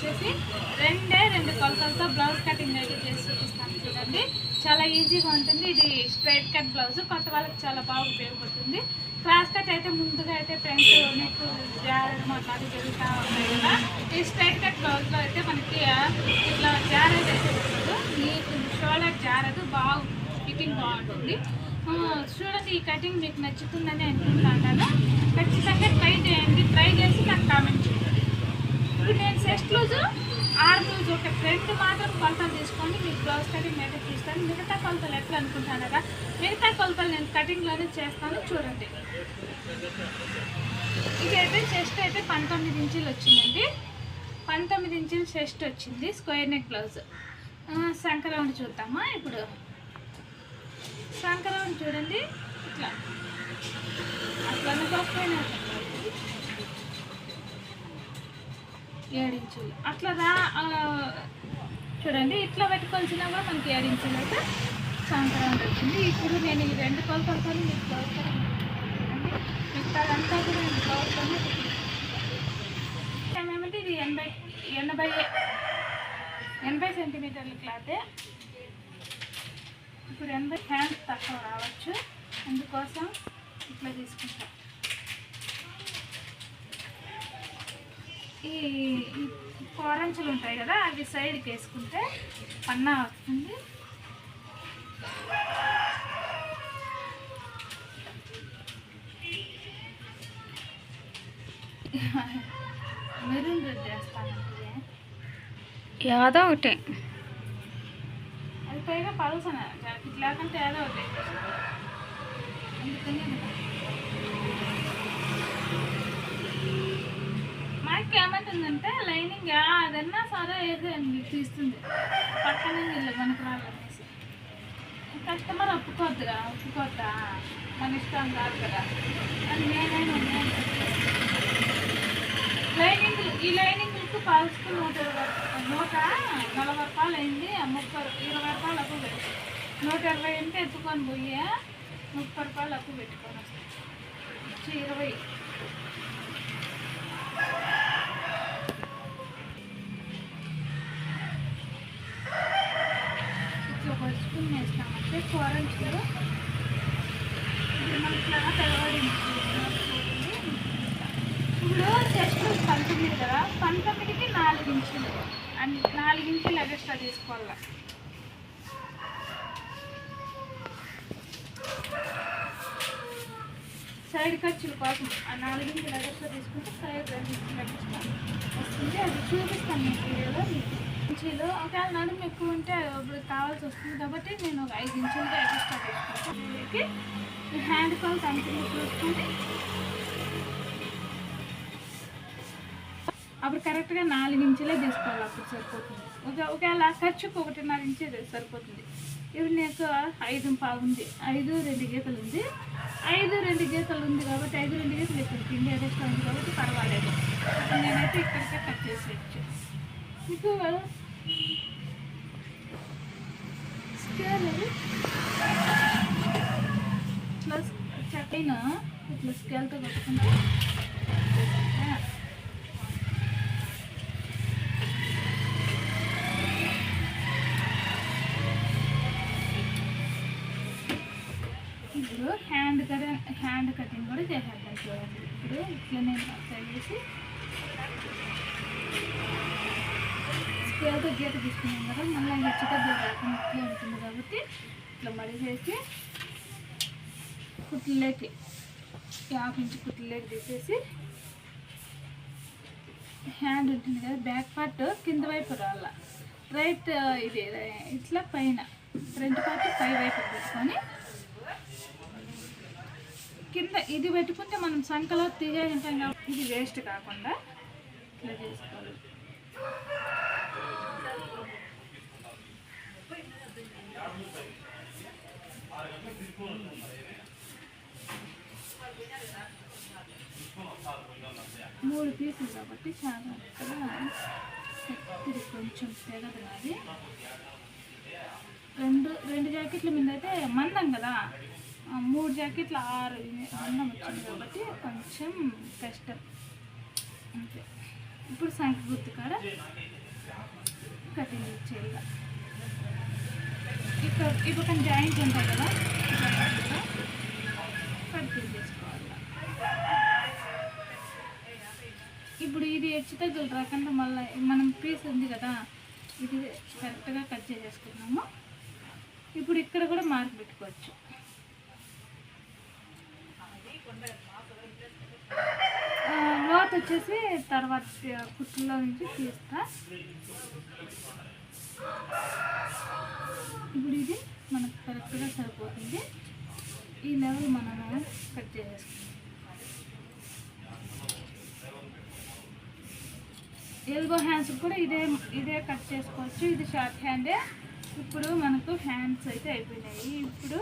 వచ్చేసి రెండే రెండు కొలతలతో బ్లౌజ్ కటింగ్ అయితే చేసి చూపిస్తాను చూడండి. చాలా ఈజీగా ఉంటుంది. ఇది స్ట్రైట్ కట్ బ్లౌజ్. కొత్త వాళ్ళకి చాలా బాగా ఉపయోగపడుతుంది. క్రాస్ కట్ అయితే ముందుగా అయితే ఫ్రంట్ నీకు జారడం అట్లాంటి జరుగుతూ ఉంటాయి కదా. ఈ స్ట్రైట్ కట్ బ్లౌజ్లో అయితే మనకి ఇట్లా జారేది అయితే ఉండదు. మీకు షోల్డర్ జారదు. బాగుంది ఫిట్టింగ్ బాగుంటుంది. చూడండి ఈ కటింగ్ మీకు నచ్చుతుందని అనుకుంటున్నాను ఖచ్చితంగా ట్రై చేయండి. ట్రై చేసి నాకు కామెంట్ ఇప్పుడు నేను సెస్ట్ లూజ్ ఆరు లూజ్ ఒక ఫ్రంట్ మాత్రం కొలతలు తీసుకోండి మీకు బ్లౌజ్ కటింగ్ అయితే తీస్తాను. మిగతా కొలతలు ఎట్లా కదా మిగతా కొలతలు నేను కటింగ్లోనే చేస్తాను చూడండి. ఇదైతే చెస్ట్ అయితే పంతొమ్మిది ఇంచులు వచ్చిందండి. పంతొమ్మిది ఇంచులు చెస్ట్ వచ్చింది స్క్వేర్ నెక్ బ్లౌజ్ సంక్రమణ చూద్దామా ఇప్పుడు? సంక్రమణ చూడండి ఇట్లా అట్లా అనుకోకపోయినా ఏడించులు. అట్లా రా చూడండి ఇట్లా పెట్టుకోవాల్సిన కూడా మనకి ఏడించులు అయితే సంక్రాంతి వచ్చింది ఇప్పుడు నేను ఈ రెండు కొలతలతో మీకు బ్లౌజ్ మిగతాదంతా కూడా నేను కొలతలు ఏమేమంటే ఇది ఎనభై ఎనభై ఎనభై సెంటీమీటర్ల క్లాతే. ఇప్పుడు ఎనభై హ్యాండ్ తక్కువ రావచ్చు. అందుకోసం ఇట్లా తీసుకుంటాం ఈ కోరంచులు ఉంటాయి కదా అవి సైడ్కి వేసుకుంటే పన్నా వస్తుంది. మెరూన్ రెడ్ వేస్తానంటే యాదో ఒకటే. అది పైగా పలుసన? జాకెట్ లేకుంటే ఏదో ఒకటి. అందుకని మాకు ఏమంటుందంటే లైనింగ్ అదన్నా సరే వేసేయండి తీస్తుంది. పక్కన వీళ్ళు మనకు రాలనేసి కస్టమర్ ఒప్పుకోద్దుగా ఒప్పుకోద్దా? మన ఇష్టం కాదు కదా. అది నేనైనా ఉన్నాను. లైనింగ్ ఈ లైనింగ్లకు పాల్చుకు నూట ఇరవై నూట నలభై రూపాయలు అయింది ముప్పై ముప్పై ఇరవై రూపాయలు అప్పు పెట్టి నూట ఇరవై అంటే ఎత్తుకొని పోయి ముప్పై రూపాయలు అప్పు పెట్టుకొని వచ్చి ఇరవై. ఇట్లా పరుచుకుని వేస్తామంటే కూరంచులు ఇప్పుడు మనకి ఇలా తెలవడింది ఇప్పుడు చెస్ట్ పంతొమ్మిది కదా పంతొమ్మిదికి నాలుగు ఇంచులు. అండ్ నాలుగు ఇంచులు ఎక్స్ట్రా తీసుకోవాలి? సైడ్ ఖర్చుల కోసం ఆ నాలుగింటి ఇంచులు ఎక్స్ట్రా తీసుకుంటే సైడ్ రెండు ఇంచులు ఎక్స్ట్రా వస్తుంది. అది చూపిస్తాను మీకు వీడియోలో మీకు. ఇంచీలు ఒకవేళ నడుము ఎక్కువ ఉంటే ఇప్పుడు కావాల్సి వస్తుంది. కాబట్టి నేను ఒక ఐదు ఇంచులతో ఎక్స్ట్రా తీసుకుంటాను ఈ హ్యాండ్ కాల్ కంటిన్యూ చూసుకొని అప్పుడు కరెక్ట్గా నాలుగు ఇంచులే తీసుకోవాలి అప్పుడు సరిపోతుంది. ఒక ఒకవేళ ఖర్చుకు ఒకటిన్నర ఇంచే సరిపోతుంది. ఇప్పుడు నీకు ఐదు పావు ఉంది. ఐదు రెండు గీతలు ఉంది. ఐదు రెండు గీతలు ఉంది కాబట్టి ఐదు రెండు గీతలు ఇక్కడ తిండి ఎక్స్ట్రా ఉంది కాబట్టి పర్వాలేదు. నేనైతే ఇక్కడికే కట్ చేసేయచ్చు. మీకు ఇట్లా చక్కైన ఇట్లా స్కేల్తో కొట్టుకుంటా ఇప్పుడు హ్యాండ్ కటింగ్ హ్యాండ్ కటింగ్ కూడా చేసేద్దాం చూడండి. ఇప్పుడు ఇట్లా నేను చేసి ఏదో గీత తీసుకున్నాం కదా మళ్ళీ చికెన్ రాకుండా ఉంటుంది కాబట్టి ఇట్లా మడి చేసి కుట్లలోకి హాఫ్ ఇంచ్ కుట్లలోకి తీసేసి హ్యాండ్ ఉంటుంది కదా బ్యాక్ పార్ట్ కింద వైపు రాళ్ళ రైట్ ఇది ఇట్లా పైన ఫ్రంట్ పార్ట్ పై వైపు పెట్టుకొని కింద ఇది పెట్టుకుంటే మనం సంకలో తీసేంటాం కాబట్టి ఇది వేస్ట్ కాకుండా ఇట్లా చేసుకోవాలి. మూడు పీసులు కాబట్టి చాలా ఇది కొంచెం తెగదు రెండు రెండు జాకెట్ల మీద అయితే మందం కదా? మూడు జాకెట్లు ఆరు అన్నం వచ్చింది కాబట్టి కొంచెం కష్టం. అంతే. ఇప్పుడు సంఖ్య గుర్తు కాడ కటింగ్ చేయాలి. ఇక్కడ ఇప్పుడు పక్కన జాయింట్ ఉంటాయి కదా? కట్ చేసుకోవాలి. ఇప్పుడు ఇది హెచ్చు తగ్గులు రాకుండా మళ్ళీ మనం పీస్ ఉంది కదా ఇది కరెక్ట్గా కట్ చేసేసుకున్నాము ఇప్పుడు ఇక్కడ కూడా మార్క్ పెట్టుకోవచ్చు. ఆ, లోత్ వచ్చేసి తర్వాత కుట్టులో నుంచి తీస్తా. కరెక్ట్గా సరిపోతుంది. ఈ లెవెల్ మనము కట్ చేసేసుకుంటాం ఎల్బో హ్యాండ్స్ కూడా ఇదే ఇదే కట్ చేసుకోవచ్చు. ఇది షార్ట్ హ్యాండే ఇప్పుడు మనకు హ్యాండ్స్ అయితే అయిపోయినాయి. ఇప్పుడు